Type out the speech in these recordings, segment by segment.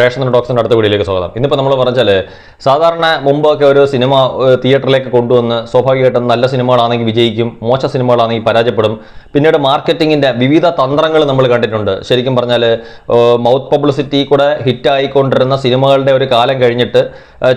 Ration ഡോക്സിന്റെ അടുത്ത വീഡിയോയിലേക്ക് സ്വാഗതം. ഇന്നിപ്പോൾ നമ്മൾ പറഞ്ഞാൽ സാധാരണ മുമ്പൊക്കെ ഒരു സിനിമ തിയേറ്ററിലേക്ക് കൊണ്ടുവന്ന് സ്വാഭാവികമായിട്ടും നല്ല സിനിമകളാണെങ്കിൽ വിജയിക്കും മോശ സിനിമകളാണെങ്കിൽ പരാജയപ്പെടും. പിന്നീട് മാർക്കറ്റിങ്ങിന്റെ വിവിധ തന്ത്രങ്ങൾ നമ്മൾ കണ്ടിട്ടുണ്ട്. ശരിക്കും പറഞ്ഞാൽ മൗത്ത് പബ്ലിസിറ്റി കൂടെ ഹിറ്റായിക്കൊണ്ടിരുന്ന സിനിമകളുടെ ഒരു കാലം കഴിഞ്ഞിട്ട്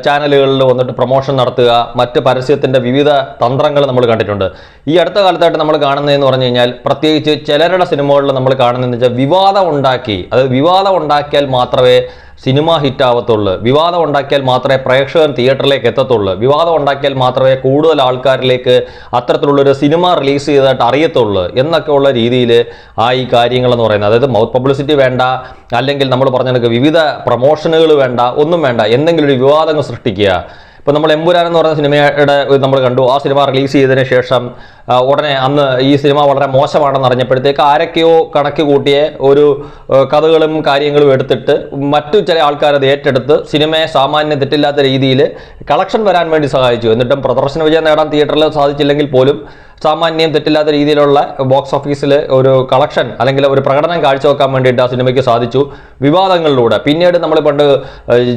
ചാനലുകളിൽ വന്നിട്ട് പ്രൊമോഷൻ നടത്തുക മറ്റ് പരസ്യത്തിന്റെ വിവിധ തന്ത്രങ്ങൾ നമ്മൾ കണ്ടിട്ടുണ്ട്. ഈ അടുത്ത കാലത്തായിട്ട് നമ്മൾ കാണുന്നതെന്ന് പറഞ്ഞു കഴിഞ്ഞാൽ പ്രത്യേകിച്ച് ചിലരുടെ സിനിമകളിൽ നമ്മൾ കാണുന്നതെന്ന് വെച്ചാൽ വിവാദം ഉണ്ടാക്കി അതായത് വിവാദം ഉണ്ടാക്കിയാൽ മാത്രമേ സിനിമ ഹിറ്റാവത്തുള്ളു. വിവാദം ഉണ്ടാക്കിയാൽ മാത്രമേ പ്രേക്ഷകൻ തിയേറ്ററിലേക്ക് എത്തത്തുള്ളൂ. വിവാദം ഉണ്ടാക്കിയാൽ മാത്രമേ കൂടുതൽ ആൾക്കാരിലേക്ക് അത്തരത്തിലുള്ളൊരു സിനിമ റിലീസ് ചെയ്തതായിട്ട് അറിയത്തുള്ളൂ എന്നൊക്കെയുള്ള രീതിയിൽ ആ ഈ കാര്യങ്ങളെന്ന് പറയുന്നത്. അതായത് മൗത്ത് പബ്ലിസിറ്റി വേണ്ട അല്ലെങ്കിൽ നമ്മൾ പറഞ്ഞ കണക്ക് വിവിധ പ്രൊമോഷനുകൾ വേണ്ട ഒന്നും വേണ്ട. എന്തെങ്കിലും ഒരു വിവാദങ്ങൾ സൃഷ്ടിക്കുക. ഇപ്പം നമ്മൾ എമ്പുരാൻ എന്ന് പറയുന്ന സിനിമയുടെ നമ്മൾ കണ്ടു. ആ സിനിമ റിലീസ് ചെയ്തതിന് ശേഷം ഉടനെ അന്ന് ഈ സിനിമ വളരെ മോശമാണെന്ന് അറിഞ്ഞപ്പോഴത്തേക്ക് ആരൊക്കെയോ കണക്ക് കൂട്ടിയ ഒരു കഥകളും കാര്യങ്ങളും എടുത്തിട്ട് മറ്റു ചില ആൾക്കാരത് ഏറ്റെടുത്ത് സിനിമയെ സാമാന്യം തെറ്റില്ലാത്ത രീതിയിൽ കളക്ഷൻ വരാൻ വേണ്ടി സഹായിച്ചു. എന്നിട്ടും പ്രദർശന വിജയം നേടാൻ തിയേറ്ററിൽ സാധിച്ചില്ലെങ്കിൽ പോലും സാമാന്യം തെറ്റില്ലാത്ത രീതിയിലുള്ള ബോക്സ് ഓഫീസിൽ ഒരു കളക്ഷൻ അല്ലെങ്കിൽ ഒരു പ്രകടനം കാഴ്ചവെക്കാൻ വേണ്ടിയിട്ട് ആ സിനിമയ്ക്ക് സാധിച്ചു വിവാദങ്ങളിലൂടെ. പിന്നീട് നമ്മൾ പണ്ട്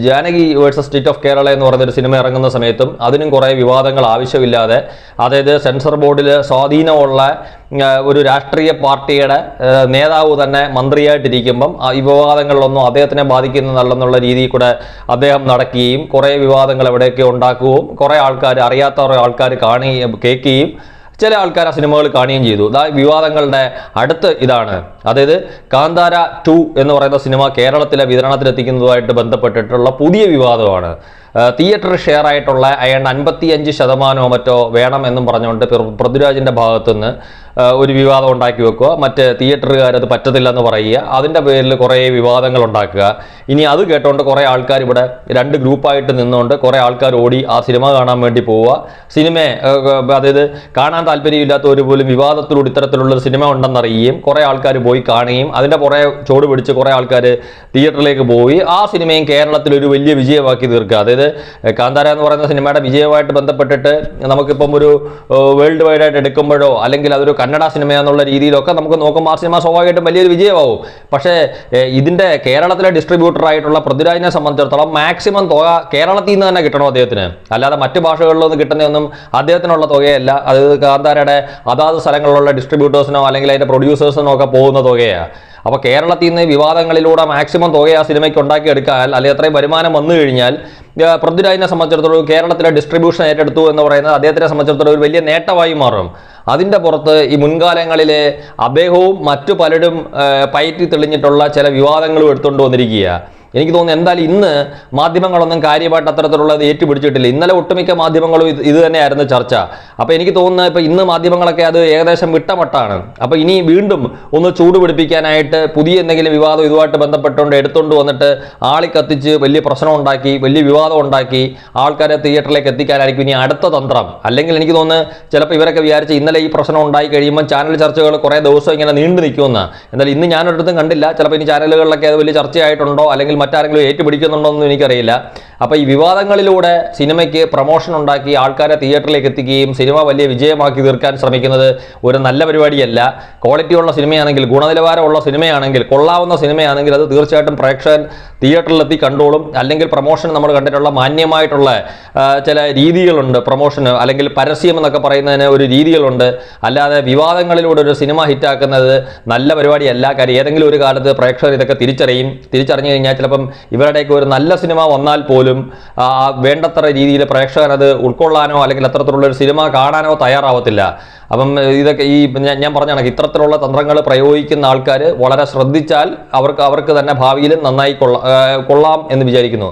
Janaki versus state of Kerala എന്ന് പറയുന്നൊരു സിനിമ ഇറങ്ങുന്ന സമയത്തും അതിനും കുറേ വിവാദങ്ങൾ ആവശ്യമില്ലാതെ അതായത് സെൻസർ ബോർഡിൽ സ്വാധീനമുള്ള ഒരു രാഷ്ട്രീയ പാർട്ടിയുടെ നേതാവ് തന്നെ മന്ത്രിയായിട്ടിരിക്കുമ്പം ആ വിവാദങ്ങളിലൊന്നും അദ്ദേഹത്തിനെ ബാധിക്കുന്നതല്ലെന്നുള്ള രീതിയിൽ കൂടെ അദ്ദേഹം നടക്കുകയും കുറേ വിവാദങ്ങൾ എവിടെയൊക്കെ ഉണ്ടാക്കുകയും കുറേ ആൾക്കാർ അറിയാത്ത കുറേ ആൾക്കാർ കാണുകയും കേൾക്കുകയും ചില ആൾക്കാർ ആ സിനിമകൾ കാണുകയും ചെയ്തു. ഇതാ വിവാദങ്ങളുടെ അടുത്ത് ഇതാണ്. അതായത് കാന്താര ടു എന്ന് പറയുന്ന സിനിമ കേരളത്തിലെ വിതരണത്തിലെത്തിക്കുന്നതുമായിട്ട് ബന്ധപ്പെട്ടിട്ടുള്ള പുതിയ വിവാദമാണ്. ആ, തിയേറ്റർ ഷെയർ ആയിട്ടുള്ള അയാണ്ട് അൻപത്തി അഞ്ച് ശതമാനമോ മറ്റോ വേണം എന്നും പറഞ്ഞുകൊണ്ട് പൃഥ്വിരാജിന്റെ ഭാഗത്തുനിന്ന് ഒരു വിവാദം ഉണ്ടാക്കി വെക്കുക. മറ്റ് തിയേറ്ററുകാർ അത് പറ്റത്തില്ല എന്ന് പറയുക. അതിന്റെ പേരിൽ കുറേ വിവാദങ്ങൾ ഉണ്ടാക്കുക. ഇനി അത് കേട്ടുകൊണ്ട് കുറേ ആൾക്കാർ ഇവിടെ രണ്ട് ഗ്രൂപ്പായിട്ട് നിന്നുകൊണ്ട് കുറേ ആൾക്കാർ ഓടി ആ സിനിമ കാണാൻ വേണ്ടി പോവുക. സിനിമയെ അതായത് കാണാൻ താല്പര്യമില്ലാത്തവർ പോലും വിവാദത്തിലൂടെ ഇത്തരത്തിലുള്ളൊരു സിനിമ ഉണ്ടെന്നറിയുകയും കുറേ ആൾക്കാർ പോയി കാണുകയും അതിന്റെ കുറേ ചോട് പിടിച്ച് കുറേ ആൾക്കാർ തിയേറ്ററിലേക്ക് പോയി. ആ സിനിമയും കേരളത്തിൽ ഒരു വലിയ വിജയമാക്കി തീർക്കുക. അതായത് ഏഹ്, കാന്താര എന്ന് പറയുന്ന സിനിമയുടെ വിജയമായിട്ട് ബന്ധപ്പെട്ടിട്ട് നമുക്കിപ്പം ഒരു വേൾഡ് വൈഡ് ആയിട്ട് എടുക്കുമ്പോഴോ അല്ലെങ്കിൽ അതൊരു കന്നഡ സിനിമയാന്നുള്ള രീതിയിലൊക്കെ നമുക്ക് നോക്കുമ്പോൾ ആ സിനിമ സ്വാഭാവികമായിട്ടും വലിയൊരു വിജയമാവും. പക്ഷേ ഇതിന്റെ കേരളത്തിലെ ഡിസ്ട്രിബ്യൂട്ടറായിട്ടുള്ള പൃഥ്വിരാജിനെ സംബന്ധിച്ചിടത്തോളം മാക്സിമം തുക കേരളത്തിൽ നിന്ന് തന്നെ കിട്ടണം അദ്ദേഹത്തിന്. അല്ലാതെ മറ്റ് ഭാഷകളിലൊന്നും കിട്ടുന്നതൊന്നും അദ്ദേഹത്തിനുള്ള തുകയല്ല. അത് കാന്താരയുടെ അതാത് സ്ഥലങ്ങളിലുള്ള ഡിസ്ട്രിബ്യൂട്ടേഴ്സിനോ അല്ലെങ്കിൽ അതിന്റെ പ്രൊഡ്യൂസേഴ്സിനോ ഒക്കെ പോകുന്ന തുകയാണ് അപ്പോൾ കേരളത്തിൽ നിന്ന് വിവാദങ്ങളിലൂടെ മാക്സിമം തുക ആ സിനിമയ്ക്ക് ഉണ്ടാക്കിയെടുക്കാൻ അല്ലെങ്കിൽ അത്രയും വരുമാനം വന്നു കഴിഞ്ഞാൽ പൃഥ്വിരാജിനെ സംബന്ധിച്ചിടത്തോളം കേരളത്തിലെ ഡിസ്ട്രിബ്യൂഷൻ ഏറ്റെടുത്തു എന്ന് പറയുന്നത് അദ്ദേഹത്തിനെ സംബന്ധിച്ചിടത്തോളം ഒരു വലിയ നേട്ടമായി മാറും. അതിന്റെ പുറത്ത് ഈ മുൻകാലങ്ങളിലെ അദ്ദേഹവും മറ്റു പലരും പയറ്റി തെളിഞ്ഞിട്ടുള്ള ചില വിവാദങ്ങളും എടുത്തുകൊണ്ട് വന്നിരിക്കുക. എനിക്ക് തോന്നുന്നു എന്തായാലും ഇന്ന് മാധ്യമങ്ങളൊന്നും കാര്യമായിട്ട് അത്തരത്തിലുള്ളത് ഏറ്റുപിടിച്ചിട്ടില്ല. ഇന്നലെ ഒട്ടുമിക്ക മാധ്യമങ്ങളും ഇത് ഇത് തന്നെയായിരുന്നു ചർച്ച. അപ്പോൾ എനിക്ക് തോന്നുന്നത് ഇപ്പോൾ ഇന്ന് മാധ്യമങ്ങളൊക്കെ അത് ഏകദേശം വിട്ടമട്ടാണ് അപ്പോൾ ഇനി വീണ്ടും ഒന്ന് ചൂടുപിടിപ്പിക്കാനായിട്ട് പുതിയ എന്തെങ്കിലും വിവാദം ഇതുമായിട്ട് ബന്ധപ്പെട്ടുകൊണ്ട് എടുത്തുകൊണ്ട് വന്നിട്ട് ആളി കത്തിച്ച് വലിയ പ്രശ്നം ഉണ്ടാക്കി വലിയ വിവാദം ഉണ്ടാക്കി ആൾക്കാരെ തിയേറ്ററിലേക്ക് എത്തിക്കാനായിരിക്കും ഇനി അടുത്ത തന്ത്രം. അല്ലെങ്കിൽ എനിക്ക് തോന്നുന്നു ചിലപ്പോൾ ഇവരൊക്കെ വിചാരിച്ച് ഇന്നലെ ഈ പ്രശ്നം ഉണ്ടായി കഴിയുമ്പോൾ ചാനൽ ചർച്ചകൾ കുറേ ദിവസം ഇങ്ങനെ നീണ്ടു നിൽക്കുമെന്ന്. എന്നാൽ ഇന്ന് ഞാനൊരിടത്തും കണ്ടില്ല. ചിലപ്പോൾ ഇനി ചാനലുകളിലൊക്കെ അത് വലിയ ചർച്ചയായിട്ടുണ്ടോ? അല്ലെങ്കിൽ മറ്റാരെങ്കിലും ഏറ്റുപിടിക്കുന്നുണ്ടോ എന്ന് എനിക്കറിയില്ല. അപ്പോൾ ഈ വിവാദങ്ങളിലൂടെ സിനിമയ്ക്ക് പ്രൊമോഷൻ ഉണ്ടാക്കി ആൾക്കാരെ തിയേറ്ററിലേക്ക് എത്തിക്കുകയും സിനിമ വലിയ വിജയമാക്കി തീർക്കാൻ ശ്രമിക്കുന്നത് ഒരു നല്ല പരിപാടിയല്ല. ക്വാളിറ്റിയുള്ള സിനിമയാണെങ്കിൽ ഗുണനിലവാരമുള്ള സിനിമയാണെങ്കിൽ കൊള്ളാവുന്ന സിനിമയാണെങ്കിൽ അത് തീർച്ചയായിട്ടും പ്രേക്ഷകൻ തിയേറ്ററിലെത്തി കണ്ടോളും. അല്ലെങ്കിൽ പ്രൊമോഷൻ നമ്മൾ കണ്ടിട്ടുള്ള മാന്യമായിട്ടുള്ള ചില രീതികളുണ്ട്. പ്രൊമോഷന് അല്ലെങ്കിൽ പരസ്യം എന്നൊക്കെ പറയുന്നതിന് ഒരു രീതികളുണ്ട്. അല്ലാതെ വിവാദങ്ങളിലൂടെ ഒരു സിനിമ ഹിറ്റാക്കുന്നത് നല്ല പരിപാടിയല്ല. കാര്യം ഏതെങ്കിലും ഒരു കാലത്ത് പ്രേക്ഷകർ ഇതൊക്കെ തിരിച്ചറിയും. തിരിച്ചറിഞ്ഞു കഴിഞ്ഞാൽ ചിലപ്പം ഇവരുടെയൊക്കെ ഒരു നല്ല സിനിമ വന്നാൽ പോലും ആ, വേണ്ടത്ര രീതിയിൽ പ്രേക്ഷകൻ അത് ഉൾക്കൊള്ളാനോ അല്ലെങ്കിൽ അത്തരത്തിലുള്ള ഒരു സിനിമ കാണാനോ തയ്യാറാവത്തില്ല. അപ്പം ഇതൊക്കെ ഈ ഞാൻ പറഞ്ഞ കണക്ക് ഇത്തരത്തിലുള്ള തന്ത്രങ്ങൾ പ്രയോഗിക്കുന്ന ആൾക്കാർ വളരെ ശ്രദ്ധിച്ചാൽ അവർക്ക് അവർക്ക് തന്നെ ഭാവിയിലും നന്നായി കൊള്ളാം എന്ന് വിചാരിക്കുന്നു.